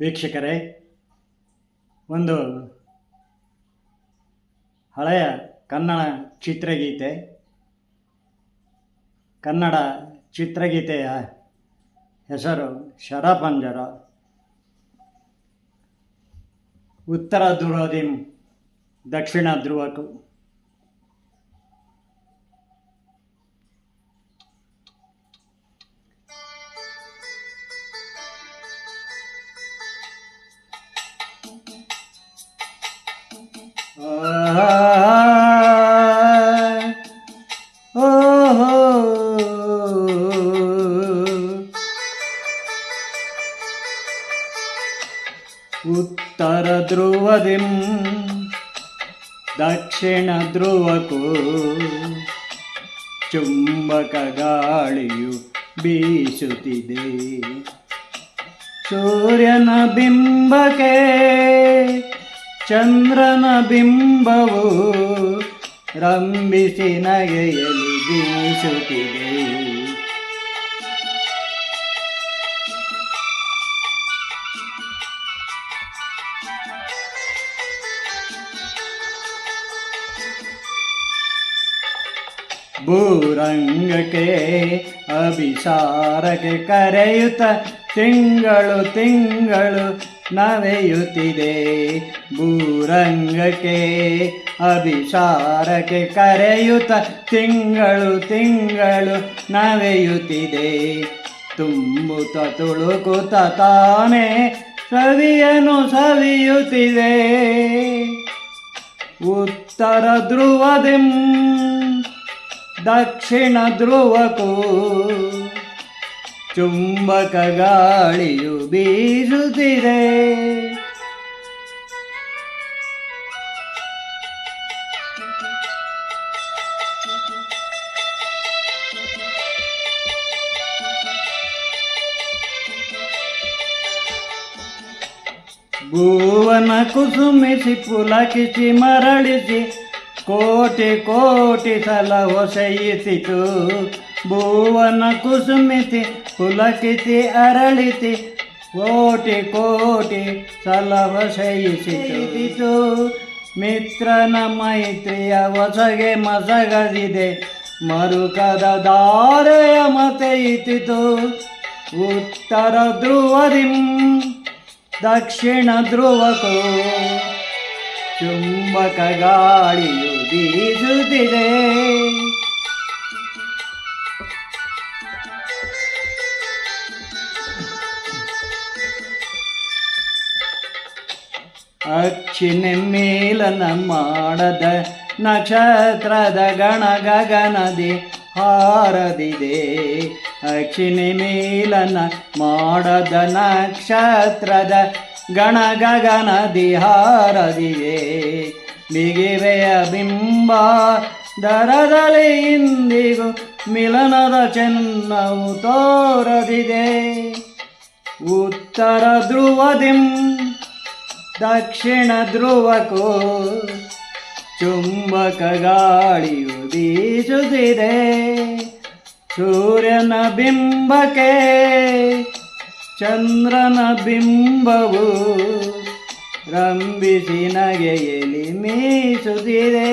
ವೀಕ್ಷಕರೇ ಒಂದು ಹಳೆಯ ಕನ್ನಡ ಚಿತ್ರಗೀತೆ ಕನ್ನಡ ಚಿತ್ರಗೀತೆಯ ಹೆಸರು ಶರಪಂಜರ. ಉತ್ತರ ಧ್ರುವದಿಂ ದಕ್ಷಿಣ ಧ್ರುವಕ್ಕೂ ಉತ್ತರ ಧ್ರುವದಿಂ ದಕ್ಷಿಣ ಧ್ರುವಕ್ಕೂ ಚುಂಬಕ ಗಾಳಿಯು ಬೀಸುತ್ತಿದೆ ಸೂರ್ಯನ ಬಿಂಬಕ್ಕೆ ಚಂದ್ರನ ಬಿಂಬವು ರಂಭಿಸಿ ನಗೆಯಲಿ ಬೀಸುತ್ತಿದೆ. ಭೂರಂಗಕ್ಕೆ ಅಭಿಸಾರಕ್ಕೆ ಕರೆಯುತ್ತ ತಿಂಗಳು ತಿಂಗಳು ನವೆಯುತ್ತಿದೆ. ಭೂರಂಗಕ್ಕೆ ಅಭಿಸಾರಕ್ಕೆ ಕರೆಯುತ್ತ ತಿಂಗಳು ತಿಂಗಳು ನವೆಯುತ್ತಿದೆ. ತುಂಬುತ್ತ ತುಳುಕುತ್ತ ತಾನೇ ಸವಿಯನು ಸವಿಯುತ್ತಿದೆ. ಉತ್ತರ ಧ್ರುವದಿಂ ದಕ್ಷಿಣ ಧ್ರುವಕ್ಕೂ ಚುಂಬಕ ಗಾಳಿಯು ಬೀಸುತ್ತಿದೆ ಭುವನ ಕುಸುಮಿಸಿ ಪುಲಕಿಸಿ ಮರಳಿಸಿ ಕೋಟಿ ಕೋಟಿ ಸಲ ಹೊಸೆಯಿಸಿತು ಭುವನ ಕುಸುಮಿತಿ ಪುಲಕಿತಿ ಅರಳಿತಿ, ಕೋಟಿ ಕೋಟಿ ಸಲ ಹೊಸೆಯಿಸಿತು ಮಿತ್ರನ ಮೈತ್ರಿಯ ಹೊಸಗೆ ಮಸಗದಿದೆ. ಮರುಕದ ದಾರೆಯ ಮತೆಯಿತಿತು ಉತ್ತರ ಧ್ರುವರಿಂ ದಕ್ಷಿಣ ಧ್ರುವಕೋ. ಚುಂಬಕ ಗಾಳಿಯು ಬೀಸುತ್ತಿದೆ. ಅಕ್ಷಿಣೆ ಮೇಲನ ಮಾಡದ ನಕ್ಷತ್ರದ ಗಣ ಗಗನದಿ ಹಾರದಿದೆ. ಅಕ್ಷಿಣೆ ಮೇಲನ ಮಾಡದ ನಕ್ಷತ್ರದ ಗಣ ಗಗನದಿ ಹಾರದಿದೆ. ಬಿಗಿವೆಯ ಬಿಂಬ ದರದಲ್ಲಿ ಇಂದಿಗೂ ಮಿಲನದ ಚೆನ್ನವು ತೋರದಿದೆ. ಉತ್ತರ ಧ್ರುವದಿಂ, ದಕ್ಷಿಣ ಧ್ರುವಕೋ ಚುಂಬಕ ಗಾಳಿಯು ಬೀಸುತ್ತಿದೆ ಸೂರ್ಯನ ಬಿಂಬಕ್ಕೆ ಚಂದ್ರನ ಬಿಂಬವು ರಂಬಿಸಿ ನಗೆಯಲಿ ಮೀಸುತ್ತಿದೆ.